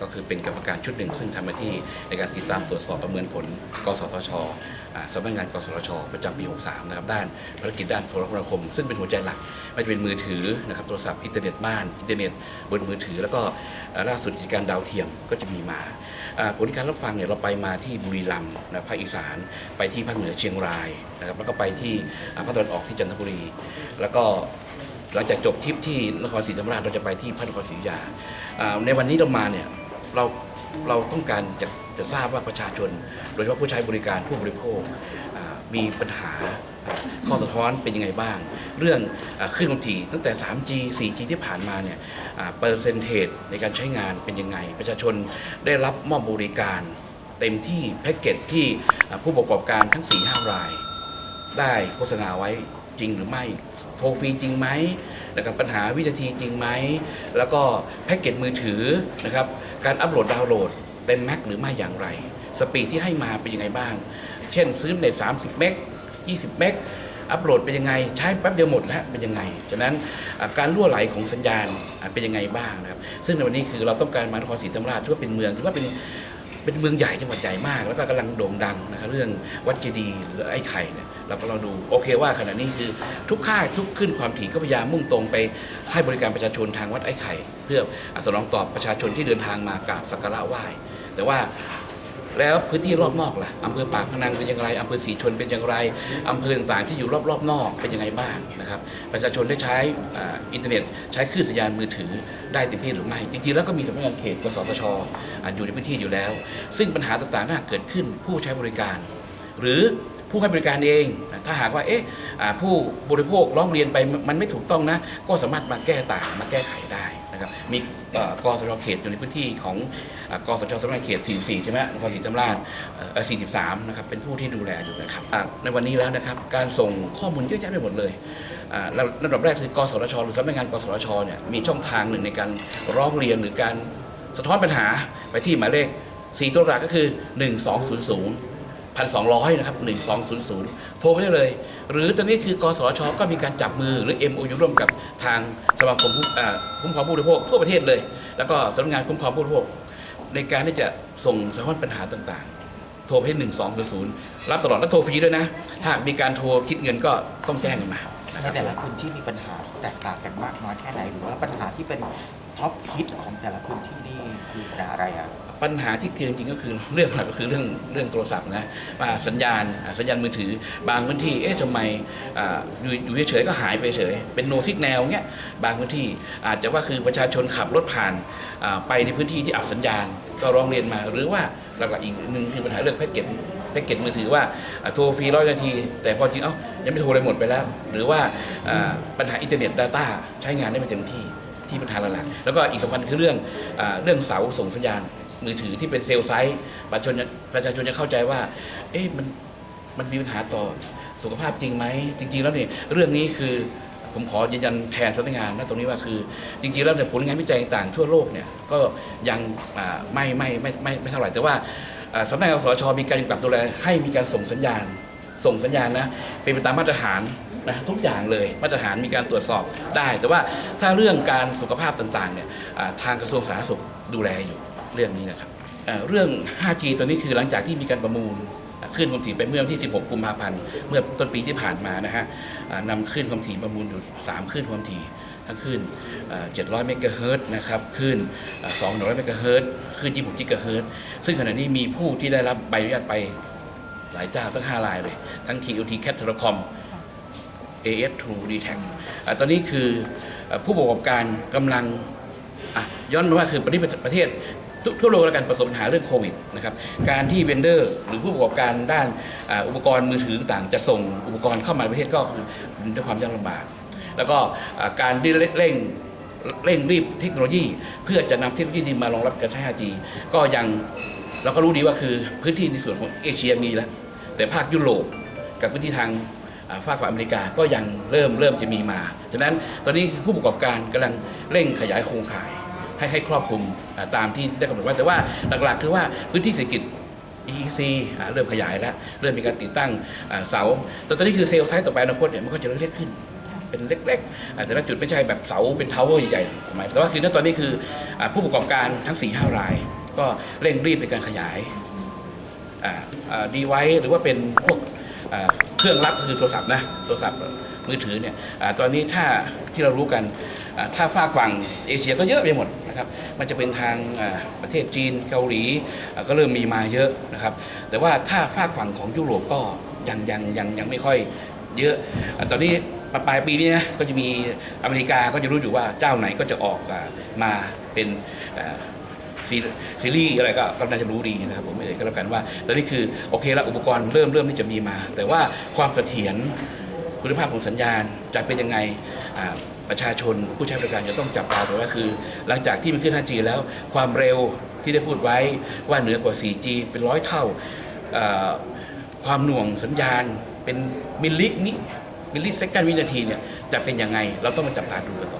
ก็คือเป็นกรรมการชุดหนึ่ง ซึ่งทำหน้าที่ในการติดตามตรวจสอบประเมินผล กสทชสำนักงาน กสทช ประจำปี 63 นะครับ ด้านภารกิจด้านโทรคมนาคม ซึ่งเป็นหัวใจหลักไม่ว่าจะเป็นมือถือนะครับโทรศัพท์อินเทอร์เน็ตบ้าน อินเทอร์เน็ตบนมือถือ แล้วก็ล่าสุดกิจการดาวเทียมก็จะมีมาผลการรับฟังเนี่ยเราไปมาที่บุรีรัมย์นะภาคอีสานไปที่ภาคเหนือเชียงรายนะครับแล้วก็ไปที่ภาคตะวันออกที่จันทบุรี แล้วก็หลังจากจบทริปที่นครศรีธรรมราชเราจะไปที่พระนครศรีอยุธยาอ่าในวันนี้เรามาเนี่ย เราเราต้องการจะจะทราบว่าประชาชน โดยเฉพาะผู้ใช้บริการผู้บริโภคมีปัญหาข้อสะท้อนเป็นยังไงบ้าง เรื่องอาคลื่นความถี่ตั้งแต่ 3G 4G ที่ผ่านมาเนี่ยเปอร์เซนเทจในการใช้งานเป็นยังไง ประชาชนได้รับมอบบริการเต็มที่แพ็กเกจที่ผู้ประกอบการทั้ง 4-5 ราย ได้โฆษณาไว้จริงหรือไม่โทรฟรีจริงไหม นะครับปัญหาวินาทีจริงไหม แล้วก็แพ็กเกจมือถือนะครับการอัปโหลดดาวน์โหลดเต็มแม็กหรือไม่อย่างไร สปีดที่ให้มาเป็นยังไงบ้าง เช่นซื้อเน็ต30 เมก 20 เมกอัปโหลดเป็นยังไง ใช้แป๊บเดียวหมดแล้วเป็นยังไง ฉะนั้นการรั่วไหลของสัญญาณเป็นยังไงบ้างนะครับ ซึ่งในวันนี้คือเราต้องการมานครศรีธรรมราชถือว่าเป็นเมืองถือว่าเป็น เป็นเมืองใหญ่จังหวัดใหญ่มาก แล้วก็กำลังโด่งดังนะครับเรื่องวัดเจดีย์หรือไอ้ไข่เนี่ยเราก็เราดูโอเคว่าขณะนี้คือทุกค่ายทุกขึ้นความถี่ก็พยายามมุ่งตรงไปให้บริการประชาชนทางวัดไอ้ไข่ เพื่อสนองตอบประชาชนที่เดินทางมากราบสักการะไหว้แต่ว่าแล้วพื้นที่รอบนอกล่ะอำเภอปากพนังเป็นอย่างไรอำเภอศรีชนเป็นอย่างไรอำเภอต่างๆที่อยู่รอบๆนอกเป็นยังไงบ้างนะครับประชาชนได้ใช้อินเทอร์เน็ต ใช้คลื่นสัญญาณมือถือได้เต็มที่หรือไม่ จริงๆแล้วก็มีสำนักงานเขตกสทช อยู่ในพื้นที่อยู่แล้ว ซึ่งปัญหาต่างๆถ้าเกิดขึ้นผู้ใช้บริการ หรือผู้ให้บริการเองถ้าหากว่าเอ๊ะผู้บริโภคร้องเรียนไปมันไม่ถูกต้องนะ ก็สามารถมาแก้ต่างมาแก้ไขได้นะครับมีกสชเขตอยู่ในพื้นที่ของกสชสำนักงานเขต 44 ใช่ไหมนครศรีธรรมราชเอ่อ43 นะครับ เป็นผู้ที่ดูแลอยู่นะครับ ในวันนี้แล้วนะครับ การส่งข้อมูลเยอะแยะไปหมดเลยระดับแรกคือกสชหรือสำนักงานกสชเนี่ย มีช่องทางหนึ่งในการร้องเรียนหรือการ สะท้อนปัญหาไปที่หมายเลข 4 ตัวหลักก็คือ 1200 1,200 นะครับ 1200 โทรไปได้เลย หรือตอนนี้คือกสชก็มีการจับมือหรือ MOU ร่วมกับทางสมาคมผู้อาคุ้มครองผู้บริโภคทั่วประเทศเลย แล้วก็สำนักงานคุ้มครองผู้บริโภค ในการที่จะส่งสะท้อนปัญหาต่างๆ โทรไปที่1200 รับตลอดและโทรฟรีด้วยนะ ถ้าหากมีการโทรคิดเงินก็ต้องแจ้งกันมาในแต่ละพื้นที่มีปัญหาที่แตกต่างกันมากน้อยแค่ไหนหรือว่าปัญหาที่เป็น ท็อปฮิตของแต่ละพื้นที่นี่คือปัญหาอะไรอะปัญหาที่เกิดจริงๆก็คือเรื่องหลักก็คือเรื่องเรื่องโทรศัพท์นะว่าสัญญาณอ่าสัญญาณมือถือบางพื้นที่เอ๊ะทำไมอ่าอยู่อยู่เฉยๆก็หายไปเฉยเป็นโนซิกแนวเงี้ยบางพื้นที่อาจจะว่าคือประชาชนขับรถผ่านอ่าไปในพื้นที่ที่อับสัญญาณก็ร้องเรียนมา หรือว่าหลักๆอีกหนึ่งคือปัญหาเรื่องแพ็กเกจแพ็กเกจมือถือว่าอ่าโทรฟรีร้อยนาที แต่พอจริงเอ้ายังไม่โทรเลยหมดไปแล้ว หรือว่าอ่าปัญหาอินเทอร์เน็ต Data ใช้งานได้ไม่เต็มที่ ที่ปัญหาหลักแล้วก็อีกสำคัญคือเรื่องอเรื่องเสาส่งสัญญาณมือถือที่เป็นเซลล์ไซต์ประชาชนประชาชนจะเข้าใจว่า เอ๊ะมันมันมีปัญหาต่อสุขภาพจริงไหมจริง ๆ แล้วเนี่ยเรื่องนี้คือผมขอยืนยันแทนสำนักงานนะตรงนี้ว่าคือ จริงๆแล้วเนี่ยผลงานวิจัยต่างๆทั่วโลกเนี่ยก็ยังอ่ไม่ไม่ไม่ไม่ไม่เท่าไหร่แต่ว่าสำนักงานสชมีการกำกับดูแลให้มีการส่งสัญญาณ ส่งสัญญาณนะเป็นไปตามมาตรฐาน นะทุกอย่างเลยมาตรฐานมีการตรวจสอบได้ แต่ว่าถ้าเรื่องการสุขภาพต่างๆเนี่ยทางกระทรวงสาธารณสุขดูแลอยู่เรื่องนี้นะครับเรื่อง 5G ตัวนี้คือหลังจากที่มีการประมูลอ่าคลื่นความถี่ไปเมื่อวันที่ 16 กุมภาพันธ์เมื่อต้นปีที่ผ่านมานะฮะนำคลื่นความถี่ประมูลอยู่3คลื่นความถี่ทั้งคลื่น700 เมกะเฮิรตนะครับคลื่น200 เมกะเฮิรตซ์คลื่น26 กิกะเฮิรตซ์ซึ่งขณะนี้มีผู้ที่ได้รับใบอนุญาตไปหลายเจ้าตั้ง 5 รายเลย ทั้ง TOT Cat Telecom AS True d t a c อตอนนี้คือผู้ประกอบการกำลังย้อนมาว่าคือประเทศประเทศท,ทั่วโลกแล้วกันประสบปัญหาเรื่องโควิดนะครับการที่เวนเดอร์ หรือผู้ประกอบการด้านอ,อุปกรณ์มือถือต่างจะส่งอุปกรณ์เข้ามาในประเทศก็คือด้วยความยากลำบาก แล้วก็การที่เร่งเร่งรีบเทคโนโลยี เพื่อจะนำเทคโนโลยีนี้มารองรับการใช้ 5G ก็ยังเราก็รู้ดีว่าคือพื้นที่ในส่วนของเอเชียมีแล้วแต่ภาคยุโรปกับพื้นที่ทาง ฝากฝั่งอเมริกาก็ยังเริ่มเริ่มจะมีมาฉะนั้นตอนนี้ผู้ประกอบการกำลังเร่งขยายโครงข่าย ให้ให้ครอบคลุมตามที่ได้กำหนดไว้แต่ว่าหลักๆ คือว่าพื้นที่เศรษฐกิจ EEC เริ่มขยายแล้ว เริ่มมีการติดตั้งเสาแต่ตอนนี้คือเซลล์ไซต์ต่อไปอนาคตเนี่ยมันก็จะเล็กขึ้น เป็นเล็กๆอาจจะแต่ละจุดไม่ใช่แบบเสาเป็นทาวเวอร์ใหญ่ๆสมัย แต่ว่าคือณตอนนี้คือผู้ประกอบการทั้ง4ี่ห้าราย ก็เร่งรีบในการขยายดีไว้หรือว่าเป็นพวก เครื่องรับคือโทรศัพท์นะโทรศัพท์มือถือเนี่ยอตอนนี้ถ้าที่เรารู้กันถ้าฝากฝั่งเอเชียก็เยอะไปหมดนะครับมันจะเป็นทางประเทศจีนเกาหลีก็เริ่มมีมาเยอะนะครับ แต่ว่าถ้าฝากฝั่งของยุโรปก็ยังยังยังยังไม่ค่อยเยอะตอนนี้ปลายปีนี้นะก็จะมีอเมริกาก็จะรู้อยู่ว่าเจ้าไหนก็จะออกมาเป็น ซีรีส์อะไรก็ก็น่าจะรู้ดีนะครับผมไม่เลยก็แล้วกันว่าตอนนี้คือโอเคแล้วอุปกรณ์เริ่มเริ่มที่จะมีมา แต่ว่าความเสถียรคุณภาพของสัญญาณจะเป็นยังไงประชาชนผู้ใช้บริการจะต้องจับตาตัวว่าคือ หลังจากที่มันขึ้น 5G แล้วความเร็วที่ได้พูดไว้ว่าเหนือกว่า 4G เป็นร้อยเท่าความหน่วงสัญญาณเป็นมิลลินิมิลลิเซกันวินาทีเนี่ยจะเป็นยังไง เราต้องมาจับตาดูกันต่อ